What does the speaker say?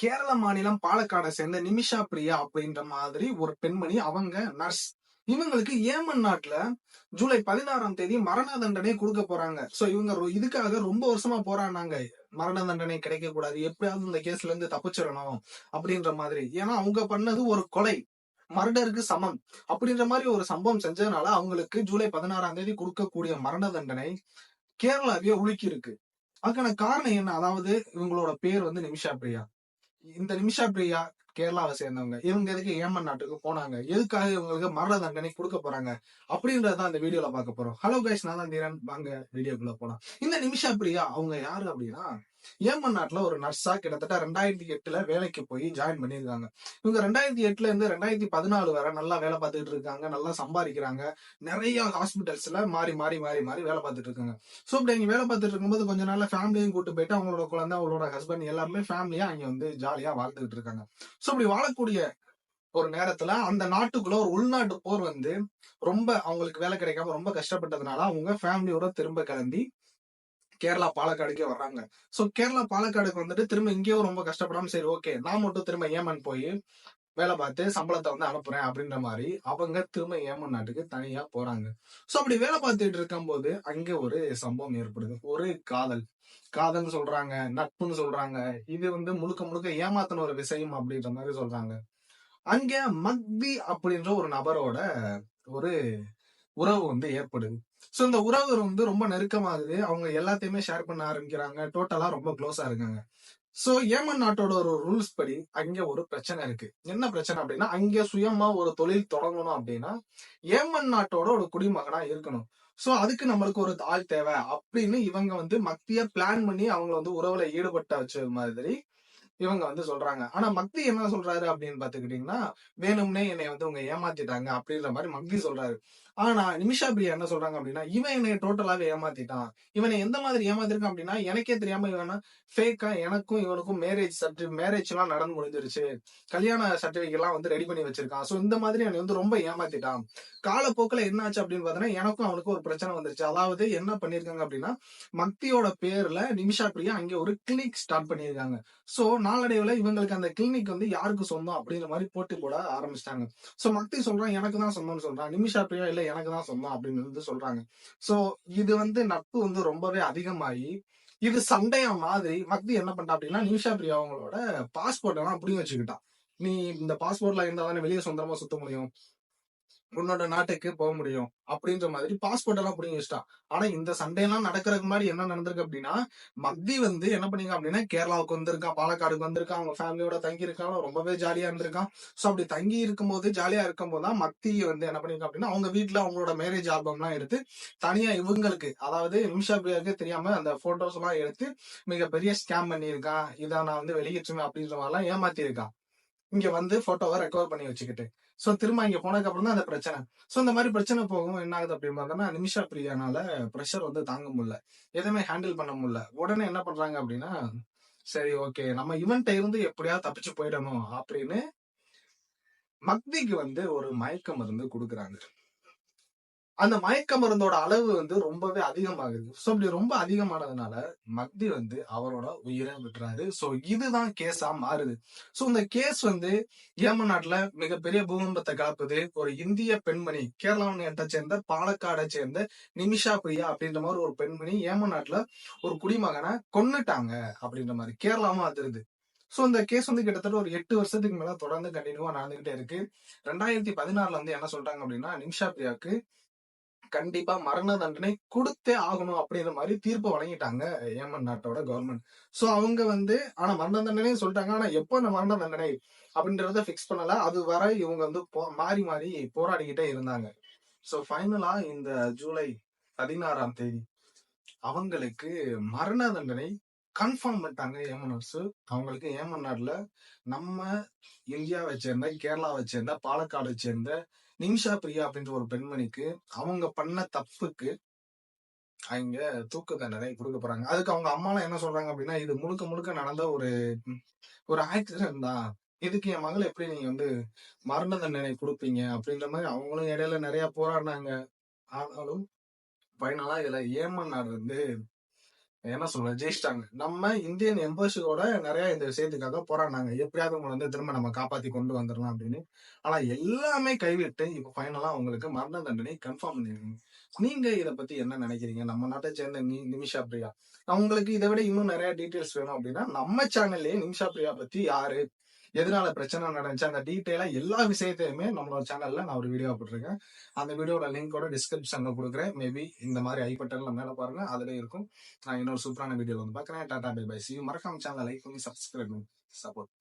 கேரள மாநிலம் பாலக்காடை சேர்ந்த நிமிஷா பிரியா அப்படின்ற மாதிரி ஒரு பெண்மணி அவங்க நர்ஸ் இவங்களுக்கு ஏமன் நாட்டுல ஜூலை பதினாறாம் தேதி மரண தண்டனை கொடுக்க போறாங்க. சோ இவங்க இதுக்காக ரொம்ப வருஷமா போராடினாங்க. மரண தண்டனை கிடைக்க கூடாது. எப்படியாவது இந்த கேஸ்ல இருந்து தப்பிச்சிடணும் அப்படின்ற மாதிரி. ஏன்னா அவங்க பண்ணது ஒரு கொலை. மர்டருக்கு சமம். அப்படின்ற மாதிரி ஒரு சம்பவம் செஞ்சதுனால அவங்களுக்கு ஜூலை பதினாறாம் தேதி கொடுக்கக்கூடிய மரண தண்டனை கேரளாவே உலுக்கி இருக்கு அதுக்கான காரணம் என்ன? அதாவது இவங்களோட பேர் வந்து நிமிஷா பிரியா. இந்த நிமிஷா பிரியா கேரளாவை சேர்ந்தவங்க. இவங்க எதுக்கு ஏமன் நாட்டுக்கு போனாங்க? எதுக்காக இவங்களுக்கு மரண தண்டனை கொடுக்க போறாங்க? அப்படின்றத இந்த வீடியோல பார்க்க போறோம். ஹலோ கைஸ் நான் தான் தீரன். வாங்க வீடியோக்குள்ள போலாம். இந்த நிமிஷா பிரியா அவங்க யாரு அப்படின்னா ஏமன் நாட்டுல ஒரு நர்ஸா கிட்டத்தட்ட ரெண்டாயிரத்தி எட்டுல வேலைக்கு போய் ஜாயின் பண்ணியிருக்காங்க. இவங்க ரெண்டாயிரத்தி எட்டுல இருந்து ரெண்டாயிரத்தி பதினாலு வரை நல்லா வேலை பார்த்துட்டு இருக்காங்க நல்லா சம்பாதிக்கிறாங்க. நிறைய ஹாஸ்பிட்டல்ஸ்ல மாறி மாறி மாறி மாறி வேலை பார்த்துட்டு இருக்காங்க. சோ இப்படி அங்க வேலை பார்த்துட்டு இருக்கும்போது கொஞ்ச நாள்ல ஃபேமிலியும் கூட்டு போயிட்டு அவங்களோட குழந்தை அவங்களோட ஹஸ்பண்ட் எல்லாருமே ஃபேமிலியா அங்க வந்து ஜாலியா வாழ்ந்துகிட்டு இருக்காங்க. சோ இப்படி வாழக்கூடிய ஒரு நேரத்துல அந்த நாட்டுக்குள்ள ஒரு உள்நாட்டு போர் வந்து ரொம்ப அவங்களுக்கு வேலை கிடைக்காம ரொம்ப கஷ்டப்பட்டதுனால அவங்க ஃபேமிலியோட திரும்ப கிளம்பி கேரளா பாலக்காடுக்கே வர்றாங்க. சோ கேரளா பாலக்காடுக்கு வந்துட்டு திரும்ப இங்கேயும் ரொம்ப கஷ்டப்படாம சரி ஓகே நான் மட்டும் திரும்ப ஏமன் போய் வேலை பார்த்து சம்பளத்தை வந்து அனுப்புறேன் அப்படின்ற மாதிரி அவங்க திரும்ப ஏமன் நாட்டுக்கு தனியா போறாங்க. சோ அப்படி வேலை பார்த்துட்டு இருக்கும்போது அங்க ஒரு சம்பவம் ஏற்படுது. ஒரு காதல். காதல்னு சொல்றாங்க நட்புன்னு சொல்றாங்க. இது வந்து முழுக்க முழுக்க ஏமாத்தின ஒரு விஷயம் அப்படின்ற மாதிரி சொல்றாங்க. அங்க மக்பி அப்படின்ற ஒரு நபரோட ஒரு உறவு வந்து ஏற்படுது. ஸோ இந்த உறவு வந்து ரொம்ப நெருக்கமாகுது. அவங்க எல்லாத்தையுமே ஷேர் பண்ண ஆரம்பிக்கிறாங்க. டோட்டலா ரொம்ப க்ளோஸா இருக்காங்க. சோ ஏமன் நாட்டோட ஒரு ரூல்ஸ் படி அங்க ஒரு பிரச்சனை இருக்கு. என்ன பிரச்சனை அப்படின்னா அங்க சுயமா ஒரு தொழில் தொடங்கணும் அப்படின்னா ஏமன் நாட்டோட ஒரு குடிமகனா இருக்கணும். சோ அதுக்கு நம்மளுக்கு ஒரு ஆள் தேவை அப்படின்னு இவங்க வந்து மத்திய பிளான் பண்ணி அவங்க வந்து உறவுல ஈடுபட்ட வச்ச மாதிரி இவங்க வந்து சொல்றாங்க. ஆனா மக்தி என்ன சொல்றாரு அப்படின்னு பாத்துக்கிட்டீங்கன்னா வேணும்னே என்னை வந்து உங்க ஏமாத்திட்டாங்க அப்படின்ற மாதிரி மக்தி சொல்றாரு. ஆனா நிமிஷா பிரியா என்ன சொல்றாங்க அப்படின்னா இவன் என்னை டோட்டலாவே ஏமாத்திட்டான். இவனை எந்த மாதிரி ஏமாத்திருக்கான் அப்படின்னா எனக்கே தெரியாம இவனா ஃபேக்கா எனக்கும் இவனுக்கும் மேரேஜ் சர்டி மேரேஜ் எல்லாம் நடந்து முடிஞ்சிருச்சு. கல்யாண சர்டிபிகேட் எல்லாம் வந்து ரெடி பண்ணி வச்சிருக்கான். சோ இந்த மாதிரி என்னை வந்து ரொம்ப ஏமாத்திட்டான். காலப்போக்கில் என்னாச்சு அப்படின்னு பாத்தீங்கன்னா எனக்கும் அவனுக்கும் ஒரு பிரச்சனை வந்துருச்சு. அதாவது என்ன பண்ணிருக்காங்க அப்படின்னா மக்தியோட பேர்ல நிமிஷா பிரியா அங்க ஒரு கிளினிக் ஸ்டார்ட் பண்ணியிருக்காங்க சோ நாளடைவுல இவங்களுக்கு அந்த கிளினிக் வந்து யாருக்கு சொந்தம் அப்படிங்கிற மாதிரி போட்டி போட ஆரம்பிச்சிட்டாங்க. சோ மக்தி சொல்றான் எனக்கு தான் சொந்தம்னு சொல்றான். நிமிஷா பிரியா இல்ல எனக்கு தான் சொந்தம் அப்படின்னு வந்து சொல்றாங்க. சோ இது வந்து நட்பு வந்து ரொம்பவே அதிகமாகி இது சண்டையா மாதிரி மக்தி என்ன பண்ணா அப்படின்னா நிமிஷா பிரியா அவங்களோட பாஸ்போர்ட் எல்லாம் அப்படி வச்சுக்கிட்டான் நீ இந்த பாஸ்போர்ட்ல இருந்தா தானே வெளியே சொந்தமா சுத்த முடியும்? உன்னோட நாட்டுக்கு போக முடியும் அப்படின்ற மாதிரி பாஸ்போர்ட் எல்லாம் பிடிங்கி வச்சிட்டான். ஆனா இந்த சண்டையெல்லாம் நடக்கிறதுக்கு முன்னாடி என்ன நடந்திருக்கு அப்படின்னா மக்தி வந்து என்ன பண்ணீங்க அப்படின்னா கேரளாவுக்கு வந்திருக்கான் பாலக்காடுக்கு வந்திருக்கான் அவங்க ஃபேமிலியோட தங்கி இருக்கான் ரொம்பவே ஜாலியா இருந்திருக்கான். சோ அப்படி தங்கி இருக்கும்போது ஜாலியா இருக்கும்போது தான் மக்தி வந்து என்ன பண்ணிருக்கா அப்படின்னா அவங்க வீட்டுல அவங்களோட மேரேஜ் ஆல்பம் எல்லாம் எடுத்து தனியா இவங்களுக்கு அதாவது நிமிஷா பிரியாவுக்கு தெரியாம அந்த போட்டோஸ் எல்லாம் எடுத்து மிகப்பெரிய ஸ்கேம் பண்ணியிருக்கான். இதை நான் வந்து வெளியிட்டுமே அப்படின்ற மாதிரிலாம் ஏமாத்தி இருக்கான் இங்க வந்து போட்டோவை ரெக்கவர் பண்ணி வச்சுக்கிட்டு. சோ திரும்ப இங்க போனதுக்கு அப்புறம் தான் அந்த பிரச்சனை. சோ இந்த மாதிரி பிரச்சனை போகும் என்ன ஆகுது அப்படின்னு பார்த்தோம்னா நிமிஷா பிரியானால ப்ரெஷர் வந்து தாங்க முடியல. எதுவுமே ஹேண்டில் பண்ண முடியல. உடனே என்ன பண்றாங்க அப்படின்னா சரி ஓகே நம்ம இவன்ட்ட இருந்து எப்படியாவது தப்பிச்சு போயிடணும் அப்படின்னு மக்திக்கு வந்து ஒரு மயக்க மருந்து கொடுக்குறாங்க. அந்த மயக்க மருந்தோட அளவு வந்து ரொம்பவே அதிகமாகுது. சோ இப்படி ரொம்ப அதிகமானதுனால மக்தி வந்து அவரோட உயிரை விட்டுறாரு. சோ இதுதான் கேஸா மாறுது. சோ இந்த கேஸ் வந்து ஏமன் நாட்டுல மிகப்பெரிய பூகம்பத்தை கலப்புது ஒரு இந்திய பெண்மணி கேரளா நாட்டை சேர்ந்த பாலக்காடை சேர்ந்த நிமிஷா பிரியா அப்படின்ற மாதிரி ஒரு பெண்மணி ஏமன் நாட்டுல ஒரு குடிமகனை கொன்னுட்டாங்க அப்படின்ற மாதிரி கேரளாவும் அதிருது. சோ இந்த கேஸ் வந்து கிட்டத்தட்ட ஒரு எட்டு வருஷத்துக்கு மேல தொடர்ந்து கண்டினியூவா நடந்துகிட்டே இருக்கு. ரெண்டாயிரத்தி பதினாறுல வந்து என்ன சொல்றாங்க அப்படின்னா நிமிஷா பிரியாக்கு கண்டிப்பா மரண தண்டனை கொடுத்தே ஆகணும் அப்படின்ற மாதிரி தீர்ப்பு வழங்கிட்டாங்க ஏமன் நாட்டோட கவர்மெண்ட் சோ அவங்க வந்து ஆனா மரண தண்டனையும் சொல்லிட்டாங்க. ஆனா எப்போ அந்த மரண தண்டனை அப்படின்றத பிக்ஸ் பண்ணல. அது வரை இவங்க வந்து போ- மாறி மாறி போராடிக்கிட்டே இருந்தாங்க. சோ ஃபைனலா இந்த ஜூலை பதினாறாம் தேதி அவங்களுக்கு மரண தண்டனை கன்ஃபார்ம் பண்ணிட்டாங்க ஏமனர்ஸ் அவங்களுக்கு ஏமன் நம்ம இந்தியாவை சேர்ந்த கேரளாவை சேர்ந்த பாலக்காடை சேர்ந்த நிமிஷா பிரியா அப்படின்ற ஒரு பெண்மணிக்கு அவங்க பண்ண தப்புக்கு அவங்க தூக்கு தண்டனை கொடுக்க போறாங்க. அதுக்கு அவங்க அம்மாலாம் என்ன சொல்றாங்க அப்படின்னா இது முழுக்க முழுக்க நடந்த ஒரு ஒரு ஆக்சிடென்ட் தான். இதுக்கு என் மகள் எப்படி நீங்க வந்து மரண தண்டனை கொடுப்பீங்க அப்படின்ற மாதிரி அவங்களும் இடையில நிறைய போராடினாங்க. ஆனாலும் ஃபைனலா இதுல ஏமன் நாடு வந்து என்ன சொல்றது ஜெயிச்சிட்டாங்க. நம்ம இந்தியன் எம்பசியோட நிறைய இந்த விஷயத்துக்காக போராடினாங்க. எப்படியாவது உங்களை வந்து திரும்ப நம்ம காப்பாத்தி கொண்டு வந்துடலாம் அப்படின்னு. ஆனா எல்லாமே கைவிட்டு இப்ப ஃபைனலா உங்களுக்கு மரண தண்டனை கன்ஃபார்ம் பண்ணிருக்கீங்க. நீங்க இத பத்தி என்ன நினைக்கிறீங்க? நம்ம நாட்டை சேர்ந்த நீ நிமிஷா பிரியா. உங்களுக்கு இதை விட இன்னும் நிறைய டீட்டெயில்ஸ் வேணும் அப்படின்னா நம்ம சேனல்லயே நிமிஷா பிரியா பத்தி யாரு? எதனால பிரச்சனை நடந்துச்சு? அந்த டீட்டெயிலா எல்லா விஷயத்தையுமே நம்மளோட சேனல்ல நான் ஒரு வீடியோ போட்டிருக்கேன். அந்த வீடியோட லிங்கோட டிஸ்கிரிப்ஷன்ல கொடுக்குறேன். மேபி இந்த மாதிரி ஐ பட்டன்ல மேல பாருங்க. அதுல இருக்கும். நான் இன்னொரு சூப்பரான வீடியோ வந்து பார்க்குறேன். டாடா பை பை சி மறக்காம சேனல் லைக் பண்ணி சப்ஸ்கிரைப் பண்ணி சப்போர்ட்